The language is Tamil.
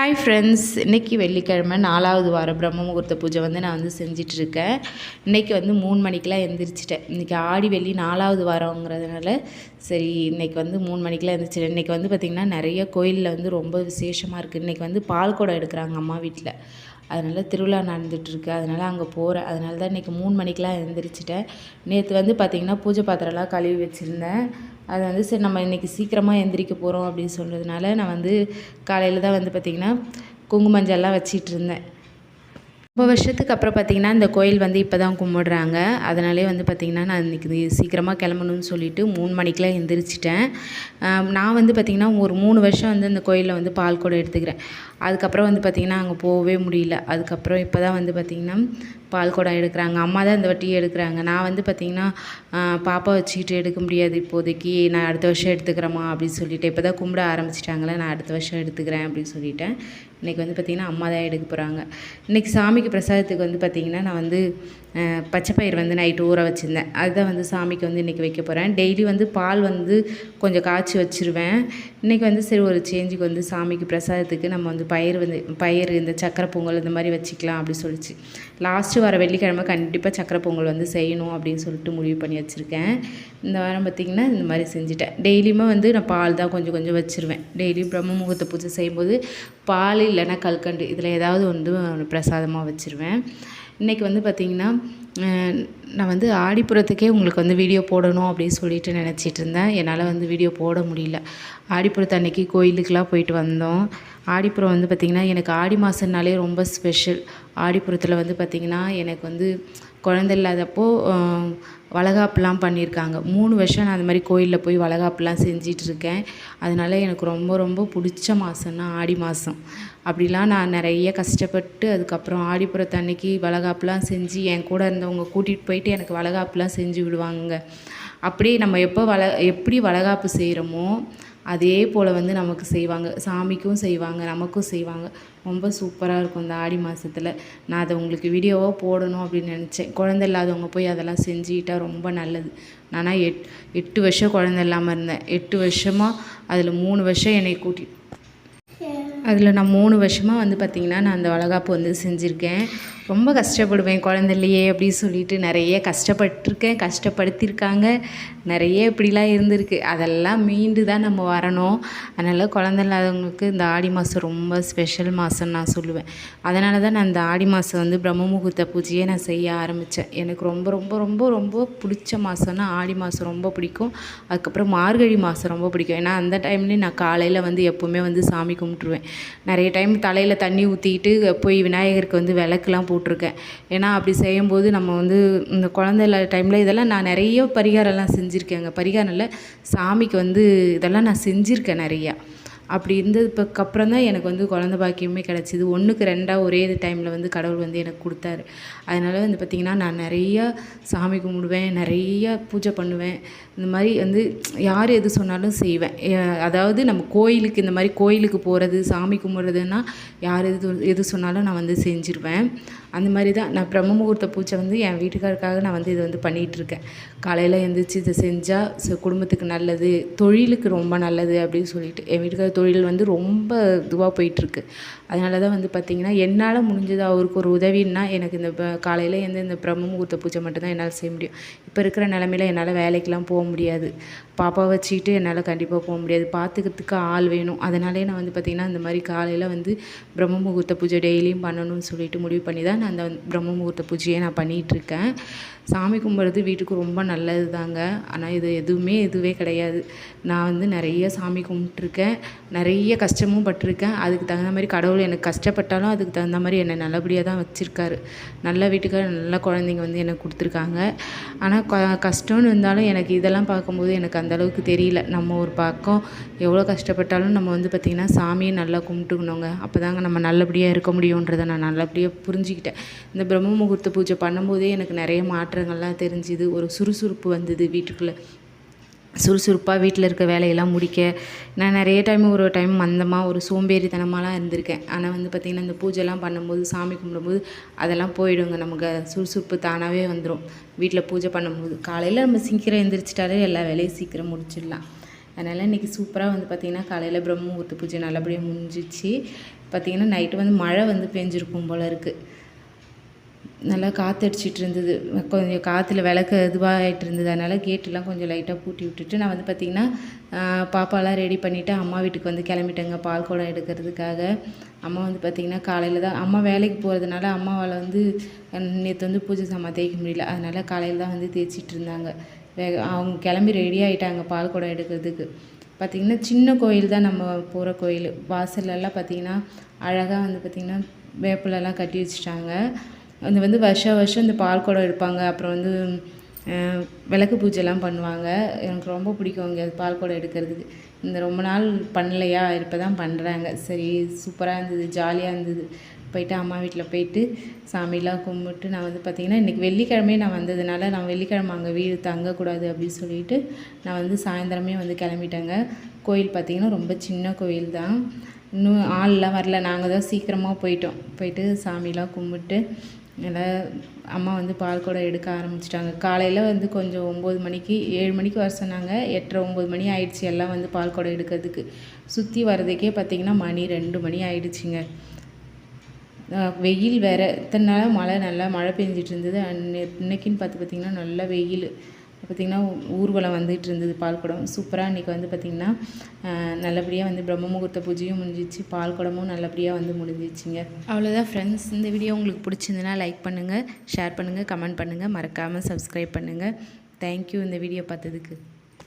ஹாய் ஃப்ரெண்ட்ஸ் இன்றைக்கி வெள்ளிக்கிழமை நாலாவது வாரம் பிரம்ம முகூர்த்த பூஜை வந்து நான் வந்து செஞ்சிட்ருக்கேன். இன்றைக்கி வந்து மூணு மணிக்கெலாம் எந்திரிச்சிட்டேன். இன்றைக்கி ஆடி வெள்ளி நாலாவது வாரங்கிறதுனால சரி இன்றைக்கி வந்து மூணு மணிக்கெலாம் எந்திரிச்சிட்டேன். இன்றைக்கி வந்து பார்த்திங்கன்னா நிறைய கோயிலில் வந்து ரொம்ப விசேஷமாக இருக்குது இன்றைக்கி வந்து பால் குடம் எடுக்கிறாங்க அம்மா வீட்டில் அதனால் திருவிழா நடந்துகிட்ருக்கு அதனால் அங்கே போகிறேன் அதனால தான் இன்றைக்கி மூணு மணிக்கெலாம் எழுந்திரிச்சிட்டேன் நேற்று வந்து பார்த்திங்கன்னா பூஜை பாத்திரம்லாம் கழுவி வச்சுருந்தேன். அது வந்து சரி நம்ம இன்றைக்கி சீக்கிரமாக எந்திரிக்க போகிறோம் அப்படின்னு சொன்னதுனால நான் வந்து காலையில் தான் வந்து பார்த்திங்கன்னா குங்குமஞ்சள்லாம் வச்சிட்டு இருந்தேன். ரொம்ப வருஷத்துக்கு அப்புறம் பார்த்திங்கன்னா இந்த கோயில் வந்து இப்போ தான் கும்பிடுறாங்க. அதனாலே வந்து பார்த்திங்கன்னா நான் இன்றைக்கி சீக்கிரமாக கிளம்பணும்னு சொல்லிட்டு மூணு மணிக்கெலாம் எந்திரிச்சிட்டேன். நான் வந்து பார்த்திங்கன்னா ஒரு மூணு வருஷம் வந்து இந்த கோயிலில் வந்து பால் கூட எடுத்துக்கிறேன். அதுக்கப்புறம் வந்து பார்த்திங்கன்னா அங்கே போகவே முடியல. அதுக்கப்புறம் இப்போ தான் வந்து பார்த்திங்கன்னா பால் குடம் எடுக்கிறாங்க அம்மா தான் இந்த வாட்டி எடுக்கிறாங்க. நான் வந்து பார்த்திங்கன்னா பாப்பா வச்சுக்கிட்டு எடுக்க முடியாது இப்போதைக்கு. நான் அடுத்த வருஷம் எடுத்துக்கிறேம்மா அப்படின்னு சொல்லிவிட்டு இப்போ தான் கும்பிட ஆரம்பிச்சிட்டாங்களே நான் அடுத்த வருஷம் எடுத்துக்கிறேன் அப்படின்னு சொல்லிட்டேன். இன்றைக்கி வந்து பார்த்திங்கன்னா அம்மா தான் எடுக்க போகிறாங்க இன்றைக்கி சாமிக்கு பிரசாதத்துக்கு வந்து பார்த்திங்கன்னா நான் வந்து பச்சை பயிர் வந்து நைட்டு ஊற வச்சுருந்தேன். அதுதான் வந்து சாமிக்கு வந்து இன்றைக்கி வைக்க போகிறேன் டெய்லி வந்து பால் வந்து கொஞ்சம் காய்ச்சி வச்சுருவேன். இன்றைக்கி வந்து சரி ஒரு சேஞ்சுக்கு வந்து சாமிக்கு பிரசாதத்துக்கு நம்ம வந்து பயிர் வந்து பயிர் இந்த சக்கரை பொங்கல் இந்த மாதிரி வச்சுக்கலாம் அப்படின்னு சொல்லிச்சு. லாஸ்ட்டு வர வெள்ளிக்கிழமை கண்டிப்பாக சக்கரை பொங்கல் வந்து செய்யணும் அப்படின்னு சொல்லிட்டு முடிவு பண்ணி வச்சுருக்கேன். இந்த வாரம் பார்த்திங்கன்னா இந்த மாதிரி செஞ்சுட்டேன். டெய்லியுமே வந்து நான் பால் தான் கொஞ்சம் கொஞ்சம் வச்சுருவேன். டெய்லியும் பிரம்ம முகூர்த்த பூஜை செய்யும்போது பால் இல்லைன்னா கல்கண்டு இதில் ஏதாவது வந்து பிரசாதமாக வச்சுருவேன். இன்றைக்கி வந்து பார்த்திங்கன்னா நான் வந்து ஆடிப்புறத்துக்கே உங்களுக்கு வந்து வீடியோ போடணும் அப்படின்னு சொல்லிட்டு நினச்சிட்டு இருந்தேன். என்னால் வந்து வீடியோ போட முடியல. ஆடிப்புறத்து அன்னைக்கு கோயிலுக்கெலாம் போயிட்டு வந்தோம். ஆடிப்புறம் வந்து பார்த்திங்கன்னா எனக்கு ஆடி மாதம்னாலே ரொம்ப ஸ்பெஷல் ஆடிப்புறத்தில் வந்து பார்த்திங்கன்னா எனக்கு வந்து குழந்த இல்லாதப்போ வளகாப்புலாம் பண்ணியிருக்காங்க. மூணு வருஷம் நான் அந்த மாதிரி கோயிலில் போய் வளகாப்புலாம் செஞ்சிகிட்ருக்கேன் அதனால எனக்கு ரொம்ப ரொம்ப பிடிச்ச மாதம்னா ஆடி மாதம் அப்படிலாம் நான் நிறைய கஷ்டப்பட்டு அதுக்கப்புறம் ஆடிப்புறத்து அன்னைக்கு வளகாப்புலாம் செஞ்சு என் கூட இருந்தவங்க கூட்டிகிட்டு போயிட்டு எனக்கு வளகாப்புலாம் செஞ்சு விடுவாங்க அப்படியே நம்ம எப்போ வள எப்படி வளகாப்பு செய்கிறோமோ அதே போல் வந்து நமக்கு செய்வாங்க. சாமிக்கும் செய்வாங்க நமக்கும் செய்வாங்க. ரொம்ப சூப்பராக இருக்கும் இந்த ஆடி மாதத்துல நான் அதை உங்களுக்கு வீடியோவாக போடணும் அப்படின்னு நினச்சேன். குழந்த இல்லாதவங்க போய் அதெல்லாம் செஞ்சுக்கிட்டா ரொம்ப நல்லது. நானாக எட் எட்டு வருஷம் குழந்த இல்லாமல் இருந்தேன். எட்டு வருஷமாக அதில் மூணு வருஷம் என்னை கூட்டி அதில் நான் மூணு வருஷமாக வந்து பார்த்திங்கன்னா நான் அந்த வளகாப்பு வந்து செஞ்சுருக்கேன். ரொம்ப கஷ்டப்படுவேன் குழந்த அப்படின்னு சொல்லிட்டு நிறைய கஷ்டப்பட்டிருக்கேன் கஷ்டப்படுத்தியிருக்காங்க. நிறைய இப்படிலாம் இருந்திருக்கு. அதெல்லாம் மீண்டு தான் நம்ம வரணும். அதனால் குழந்த இல்லாதவங்களுக்கு இந்த ஆடி மாதம் ரொம்ப ஸ்பெஷல் மாதம்னு நான் சொல்லுவேன். அதனால தான் நான் இந்த ஆடி மாதம் வந்து பிரம்ம முகூர்த்த பூஜையை நான் செய்ய ஆரம்பித்தேன். எனக்கு ரொம்ப ரொம்ப ரொம்ப ரொம்ப பிடிச்ச மாதம்னா ஆடி மாதம் ரொம்ப பிடிக்கும். அதுக்கப்புறம் மார்கழி மாதம் ரொம்ப பிடிக்கும். ஏன்னா அந்த டைம்லேயும் நான் காலையில் வந்து எப்போவுமே வந்து சாமி கும்பிட்ருவேன் நிறைய டைம் தலையில் தண்ணி ஊற்றிக்கிட்டு போய் விநாயகருக்கு வந்து விளக்குலாம் போட்டிருக்கேன் ஏன்னா அப்படி செய்யும்போது நம்ம வந்து இந்த குழந்தை இல்லாத டைமில் இதெல்லாம் நான் நிறைய பரிகாரம்லாம் செஞ்சுருக்கேங்க. பரிகாரம் இல்லை சாமிக்கு வந்து இதெல்லாம் நான் செஞ்சுருக்கேன் நிறையா. அப்படி இருந்ததுக்கப்புறம் தான் எனக்கு வந்து குழந்த பாக்கியமே கிடச்சிது. ஒன்றுக்கு ரெண்டாக ஒரே டைமில் வந்து கடவுள் வந்து எனக்கு கொடுத்தாரு. அதனால் வந்து பார்த்திங்கன்னா நான் நிறையா சாமி கும்பிடுவேன் நிறையா பூஜை பண்ணுவேன். இந்த மாதிரி வந்து யார் எது சொன்னாலும் செய்வேன். அதாவது நம்ம கோயிலுக்கு இந்த மாதிரி கோயிலுக்கு போகிறது சாமி கும்பிட்றதுன்னா யார் எது எது சொன்னாலும் நான் வந்து செஞ்சுருவேன். அந்த மாதிரி தான் நான் பிரம்ம முகூர்த்த பூஜை வந்து என் வீட்டுக்காருக்காக நான் வந்து இதை வந்து பண்ணிகிட்ருக்கேன் காலையில் எழுந்திரிச்சி இதை செஞ்சால் குடும்பத்துக்கு நல்லது தொழிலுக்கு ரொம்ப நல்லது அப்படின்னு சொல்லிட்டு என் வீட்டுக்காரர் தொழில் வந்து ரொம்ப இதுவாக போயிட்டுருக்கு. அதனால தான் வந்து பார்த்திங்கன்னா என்னால் முடிஞ்சது அவருக்கு ஒரு உதவின்னா எனக்கு இந்த காலையில் எந்த இந்த பிரம்ம முகூர்த்த பூஜை மட்டும்தான் என்னால் செய்ய முடியும். இப்போ இருக்கிற நிலமையில என்னால் வேலைக்கெலாம் போக முடியாது. பாப்பா வச்சுக்கிட்டு என்னால் கண்டிப்பாக போக முடியாது. பார்த்துக்கிறதுக்கு ஆள் வேணும். அதனாலே நான் வந்து பார்த்திங்கன்னா இந்த மாதிரி காலையில் வந்து பிரம்ம முகூர்த்த பூஜை டெய்லியும் பண்ணணும்னு சொல்லிட்டு முடிவு பண்ணி தான் நான் அந்த பிரம்ம முகூர்த்த பூஜையை நான் பண்ணிகிட்ருக்கேன் சாமி கும்பிட்றது வீட்டுக்கு ரொம்ப நல்லது தாங்க ஆனால் இது எதுவுமே இதுவே கிடையாது. நான் வந்து நிறைய சாமி கும்பிட்ருக்கேன் நிறைய கஷ்டமும் பட்டிருக்கேன். அதுக்கு தகுந்த மாதிரி கடவுள் எனக்கு கஷ்டப்பட்டாலும் அதுக்கு தகுந்த மாதிரி என்னை நல்லபடியாக தான் வச்சுருக்காரு. நல்ல வீட்டுக்கார நல்ல குழந்தைங்க வந்து எனக்கு கொடுத்துருக்காங்க. ஆனால் க கஷ்டம்னு இருந்தாலும் எனக்கு இதெல்லாம் பார்க்கும்போது எனக்கு அந்தளவுக்கு தெரியல. நம்ம ஒரு பக்கம் எவ்வளோ கஷ்டப்பட்டாலும் நம்ம வந்து பார்த்திங்கன்னா சாமியை நல்லா கும்பிட்டுக்கணுங்க. அப்போ தாங்க நம்ம நல்லபடியாக இருக்க முடியுன்றதை நான் நல்லபடியாக புரிஞ்சுக்கிட்டேன். இந்த பிரம்ம முகூர்த்த பூஜை பண்ணும்போதே எனக்கு நிறைய மாற்றம் விவரங்கள்லாம் தெரிஞ்சுது ஒரு சுறுசுறுப்பு வந்தது வீட்டுக்குள்ளே. சுறுசுறுப்பாக வீட்டில் இருக்க வேலையெல்லாம் முடிக்க. நான் நிறைய டைம் ஒரு டைம் மந்தமாக ஒரு சோம்பேறித்தனமாலாம் இருந்திருக்கேன். ஆனால் வந்து பார்த்திங்கன்னா இந்த பூஜைலாம் பண்ணும்போது சாமி கும்பிடும்போது அதெல்லாம் போயிடுங்க. நமக்கு சுறுசுறுப்பு தானாகவே வந்துடும் வீட்டில் பூஜை பண்ணும்போது. காலையில் நம்ம சீக்கிரம் எழுந்திரிச்சிட்டாலே எல்லா வேலையும் சீக்கிரம் முடிச்சிடலாம். அதனால் இன்றைக்கி சூப்பராக வந்து பார்த்திங்கன்னா காலையில் பிரம்ம முகூர்த்த பூஜை நல்லபடியாக முடிஞ்சிச்சு. பார்த்திங்கன்னா நைட்டு வந்து மழை வந்து பெஞ்சிருக்கும் போல் இருக்குது நல்லா காற்றடிச்சிட்டு இருந்தது கொஞ்சம் காற்றுல விளக்கு இதுவாகிட்டு இருந்தது அதனால் கேட்டெல்லாம் கொஞ்சம் லைட்டாக பூட்டி விட்டுட்டு நான் வந்து பார்த்திங்கன்னா பாப்பாலாம் ரெடி பண்ணிவிட்டு அம்மா வீட்டுக்கு வந்து கிளம்பிட்டேங்க பால் குடம் எடுக்கிறதுக்காக. அம்மா வந்து பார்த்திங்கன்னா காலையில் தான் அம்மா வேலைக்கு போகிறதுனால அம்மாவால் வந்து நேற்று வந்து பூஜை சாமான் தேய்க்க முடியல. அதனால் காலையில் தான் வந்து தேய்ச்சிட்டு இருந்தாங்க வேக அவங்க கிளம்பி ரெடி ஆகிட்டாங்க பால் குடம் எடுக்கிறதுக்கு. பார்த்திங்கன்னா சின்ன கோயில் தான் நம்ம போகிற கோயில். வாசல்லலாம் பார்த்திங்கன்னா அழகாக வந்து பார்த்திங்கன்னா வேப்பிலெல்லாம் கட்டி வச்சுட்டாங்க. அது வந்து வருஷம் வருஷம் இந்த பால் குடம் எடுப்பாங்க. அப்புறம் வந்து விளக்கு பூஜைலாம் பண்ணுவாங்க. எனக்கு ரொம்ப பிடிக்கும் இங்கே பால் குடம் எடுக்கிறதுக்கு. இந்த ரொம்ப நாள் பண்ணலையா? இப்போ தான் பண்ணுறாங்க சரி சூப்பராக இருந்தது ஜாலியாக இருந்தது. போயிட்டு அம்மா வீட்டில் போயிட்டு சாமிலாம் கும்பிட்டு நான் வந்து பார்த்திங்கன்னா இன்றைக்கி வெள்ளிக்கிழமையே நான் வந்ததுனால நான் வெள்ளிக்கிழமை அங்கே வீடு தங்கக்கூடாது அப்படின்னு சொல்லிட்டு நான் வந்து சாயந்தரமே வந்து கிளம்பிட்டேங்க. கோயில் பார்த்திங்கன்னா ரொம்ப சின்ன கோயில் தான். இன்னும் ஆள்லாம் வரல. நாங்கள் தான் சீக்கிரமாக போயிட்டோம். போயிட்டு சாமிலாம் கும்பிட்டு எல்லாம் அம்மா வந்து பால் குடம் எடுக்க ஆரம்பிச்சிட்டாங்க. காலையில் வந்து கொஞ்சம் ஒம்பது மணிக்கு ஏழு மணிக்கு வர சொன்னாங்க. எட்டரை ஒம்பது மணி ஆயிடுச்சு எல்லாம் வந்து பால் குடம் எடுக்கிறதுக்கு. சுற்றி வர்றதுக்கே பார்த்திங்கன்னா மணி ரெண்டு மணி ஆயிடுச்சுங்க. வெயில் வேறு. இத்தனை நாளாக மழை நல்லா மழை பெஞ்சிட்டு இருந்தது. அன்னை இன்னைக்குன்னு பார்த்து பார்த்திங்கன்னா நல்லா வெயில். பார்த்திங்கன்னா ஊர்வலம் வந்துட்டு இருந்தது பால் குடம். சூப்பராக இன்றைக்கி வந்து பார்த்திங்கன்னா நல்லபடியாக வந்து பிரம்ம முகூர்த்த பூஜையும் முடிஞ்சிச்சு. பால் குடமும் நல்லபடியாக வந்து முடிஞ்சிச்சுங்க. அவ்வளோதான் ஃப்ரெண்ட்ஸ் இந்த வீடியோ உங்களுக்கு பிடிச்சிருந்துன்னா லைக் பண்ணுங்கள் ஷேர் பண்ணுங்கள் கமெண்ட் பண்ணுங்கள் மறக்காமல் சப்ஸ்கிரைப் பண்ணுங்கள் தேங்க்யூ இந்த வீடியோ பார்த்ததுக்கு.